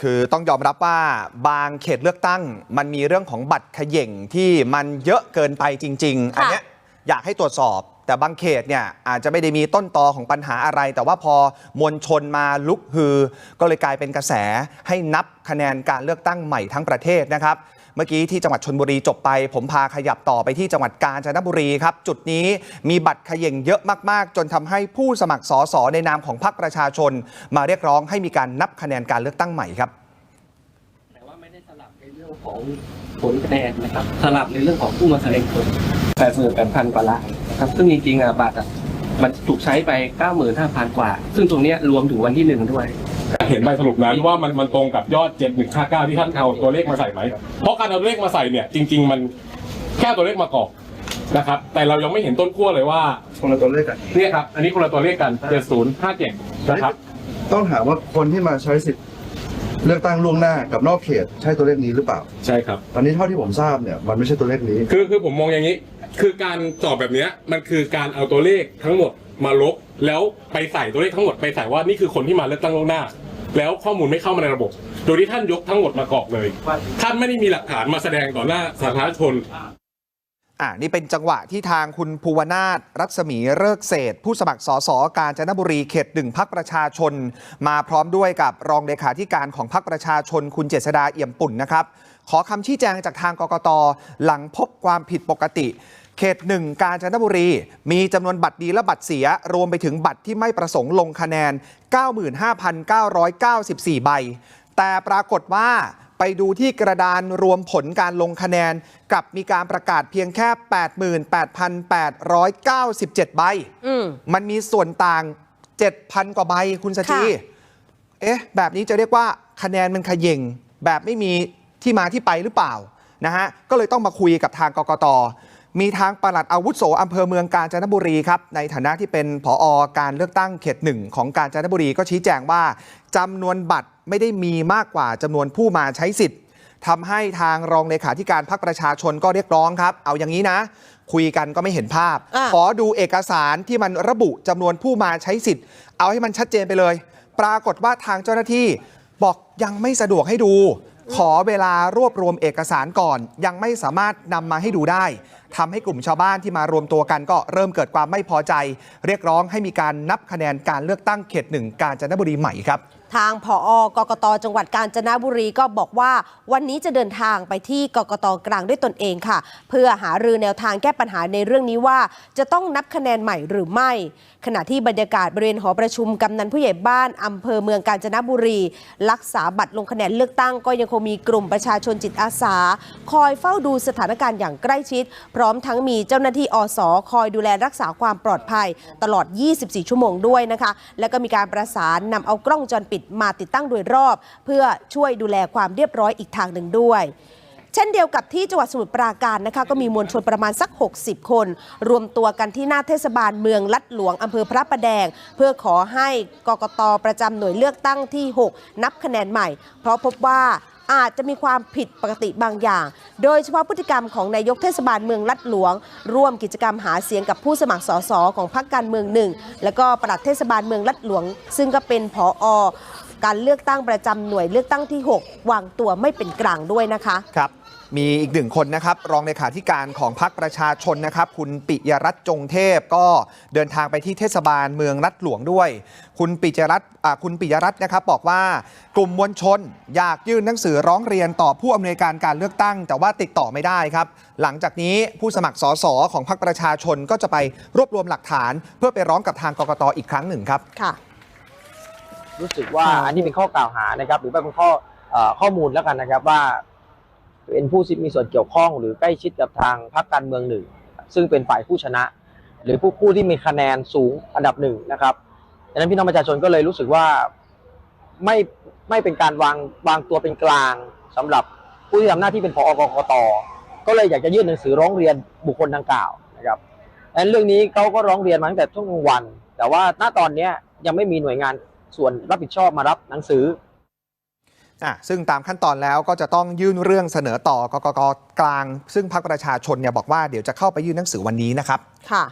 คือต้องยอมรับว่าบางเขตเลือกตั้ง มันมีเรื่องของบัตรเขย่งที่มันเยอะเกินไปจริง ๆ อันเนี้ยอยากให้ตรวจสอบ แต่บางเขตเนี่ยอาจจะไม่ได้มีต้นตอของปัญหาอะไร แต่ว่าพอมวลชนมาลุกฮือ ก็เลยกลายเป็นกระแสให้นับคะแนนการเลือกตั้งใหม่ทั้งประเทศนะครับ เมื่อกี้ที่จังหวัดชนบุรีจบไป ผมพาขยับต่อไปที่จังหวัดกาญจนบุรีครับ จุดนี้มีบัตรเขย่งเยอะมาก ๆ จนทำให้ผู้สมัครสสในนามของพรรคประชาชน มาเรียกร้องให้มีการนับคะแนนการเลือกตั้งใหม่ครับแต่ว่าไม่ได้สลับในเรื่องของผลคะแนนนะครับสลับในเรื่องของผู้มาแสดงผลแปดหมื่นแปดพันกว่าลานนะครับซึ่งจริงๆอะบัตรอะมันถูกใช้ไปเก้าหมื่นห้าพันกว่า ซึ่งตรงนี้รวมถึงวันที่หนึ่งด้วย เห็นใบสรุปนั้นว่ามันมันตรงกับยอด 7159 ที่ท่านเอาตัวเลขมาใส่ไหม เพราะการเอาตัวเลขมาใส่เนี่ยจริง ๆ มันแค่เอาตัวเลขมากรอกนะครับ แต่เรายังไม่เห็นต้นขั้วเลยว่าคนละตัวเลขกันเนี่ยครับ อันนี้คนละตัวเลขกัน 7057 นะครับ ต้องถามว่าคนที่มาใช้สิทธิ์เลือกตั้งล่วงหน้ากับนอกเขตใช่ตัวเลขนี้หรือเปล่า ใช่ครับ ตอนนี้เท่าที่ผมทราบเนี่ยมันไม่ใช่ตัวเลขนี้ คือคือผมมองอย่างนี้ คือการตอบแบบเนี้ยมันคือการเอาตัวเลขทั้งหมด มาลบแล้วไปใส่ตัวเลขทั้งหมดไปใส่ว่านี่คือคนที่มาเลือกตั้งล่วงหน้า แล้วข้อมูลไม่เข้ามาในระบบ โดยที่ท่านยกทั้งหมดมากรอกเลย ท่านไม่ได้มีหลักฐานมาแสดงต่อหน้าสาธารณชนอ่านี่เป็นจังหวะที่ทางคุณภูวนาถรัศมีเริกเศษ ผู้สมัครสสกาญจนบุรีเขตหนึ่งพักประชาชน มาพร้อมด้วยกับรองเลขาธิการของพักประชาชน คุณเจษดาเอี่ยมปุ่นนะครับ ขอคำชี้แจงจากทางกกตหลังพบความผิดปกติ เขตหนึ่งกาญจนบุรี มีจำนวนบัตรดีและบัตรเสีย รวมไปถึงบัตรที่ไม่ประสงค์ลงคะแนน 95,994 ใบ แต่ปรากฏว่าไปดูที่กระดานรวมผลการลงคะแนนกลับมีการประกาศเพียงแค่ 88,897 ใบอืมมันมีส่วนต่าง 7,000 กว่าใบคุณสจีค่ะเอ๊ะ แบบนี้จะเรียกว่าคะแนนมันขย่งแบบไม่มีที่มาที่ไปหรือเปล่านะฮะ ก็เลยต้องมาคุยกับทางกกต มีทางปลัดอาวุโสอำเภอเมืองกาญจนบุรีครับในฐานะที่เป็นผออการเลือกตั้งเขตหนึ่งของกาญจนบุรีก็ชี้แจงว่าจำนวนบัตรไม่ได้มีมากกว่าจำนวนผู้มาใช้สิทธิ์ทำให้ทางรองเลขาธิการพรรคประชาชนก็เรียกร้องครับ เอาอย่างนี้นะ คุยกันก็ไม่เห็นภาพอะขอดูเอกสารที่มันระบุจำนวนผู้มาใช้สิทธิ์ เอาให้มันชัดเจนไปเลย ปรากฏว่าทางเจ้าหน้าที่บอกยังไม่สะดวกให้ดู ขอเวลารวบรวมเอกสารก่อน ยังไม่สามารถนำมาให้ดูได้ ทำให้กลุ่มชาวบ้านที่มารวมตัวกันก็เริ่มเกิดความไม่พอใจ เรียกร้องให้มีการนับคะแนนการเลือกตั้งเขตหนึ่งกาญจนบุรีใหม่ครับ ทางผอกกตจังหวัดกาญจนบุรีก็บอกว่า วันนี้จะเดินทางไปที่กกตกลางด้วยตนเองค่ะ เพื่อหารือแนวทางแก้ปัญหาในเรื่องนี้ว่า จะต้องนับคะแนนใหม่หรือไม่ ขณะที่บรรยากาศบริเวณหอประชุมกำนันผู้ใหญ่บ้านอำเภอเมืองกาญจนบุรี รักษาบัตรลงคะแนนเลือกตั้งก็ยังคงมีกลุ่มประชาชนจิตอาสา คอยเฝ้าดูสถานการณ์อย่างใกล้ชิด พร้อมทั้งมีเจ้าหน้าที่อสคอยดูแลรักษาความปลอดภัย ตลอด 24 ชั่วโมงด้วยนะคะ แล้วก็มีการประสานนำเอากล้องจรปิดมาติดตั้งโดยรอบ เพื่อช่วยดูแลความเรียบร้อยอีกทางหนึ่งด้วยเช่นเดียวกับที่จังหวัดสมุทรปราการนะคะก็มีมวลชนประมาณสัก 60 คน รวมตัวกันที่หน้าเทศบาลเมืองลัดหลวงอำเภอพระประแดง เพื่อขอให้กกตประจำหน่วยเลือกตั้งที่ 6 นับคะแนนใหม่ เพราะพบว่า อาจจะมีความผิดปกติบางอย่าง โดยเฉพาะพฤติกรรมของนายกเทศบาลเมืองลัดหลวง ร่วมกิจกรรมหาเสียงกับผู้สมัครสสของพรรคการเมืองหนึ่ง และก็ปลัดเทศบาลเมืองลัดหลวง ซึ่งก็เป็นผอ การเลือกตั้งประจำหน่วยเลือกตั้งที่ 6 วางตัวไม่เป็นกลางด้วยนะคะครับมีอีกหนึ่งคนนะครับ รองเลขาธิการของพรรคประชาชนนะครับ คุณปิยรัตน์จงเทพก็เดินทางไปที่เทศบาลเมืองรัดหลวงด้วย คุณปิยรัตน์อ่าคุณปิยรัตน์นะครับบอกว่ากลุ่มมวลชน อยากยื่นหนังสือร้องเรียนต่อผู้อำนวยการการเลือกตั้ง แต่ว่าติดต่อไม่ได้ครับ หลังจากนี้ผู้สมัครสสของพรรคประชาชนก็จะไปรวบรวมหลักฐาน เพื่อไปร้องกับทางกกตอีกครั้งหนึ่งครับค่ะ รู้สึกว่าอันนี้เป็นข้อกล่าวหานะครับ หรือว่าเป็นข้อเอ่อข้อมูลแล้วกันนะครับว่า เป็นผู้ที่มีส่วนเกี่ยวข้องหรือใกล้ชิดกับทางพรรคการเมืองหนึ่ง ซึ่งเป็นฝ่ายผู้ชนะ หรือผู้ผู้ที่มีคะแนนสูงอันดับหนึ่งนะครับดังนั้นพี่น้องประชาชนก็เลยรู้สึกว่าไม่ไม่เป็นการวางวางตัวเป็นกลางสำหรับผู้ที่ทำหน้าที่เป็นผอกกตก็เลยอยากจะยื่นหนังสือร้องเรียนบุคคลดังกล่าวนะครับดังนั้นเรื่องนี้เขาก็ร้องเรียนมาตั้งแต่ช่วงกลางวัน แต่ว่าณตอนเนี้ยยังไม่มีหน่วยงาน ส่วนรับผิดชอบมารับหนังสืออะซึ่งตามขั้นตอนแล้วก็จะต้องยื่นเรื่องเสนอต่อกกกกลาง ซึ่งพรรคประชาชนเนี่ยบอกว่าเดี๋ยวจะเข้าไปยื่นหนังสือวันนี้นะครับ ค่ะ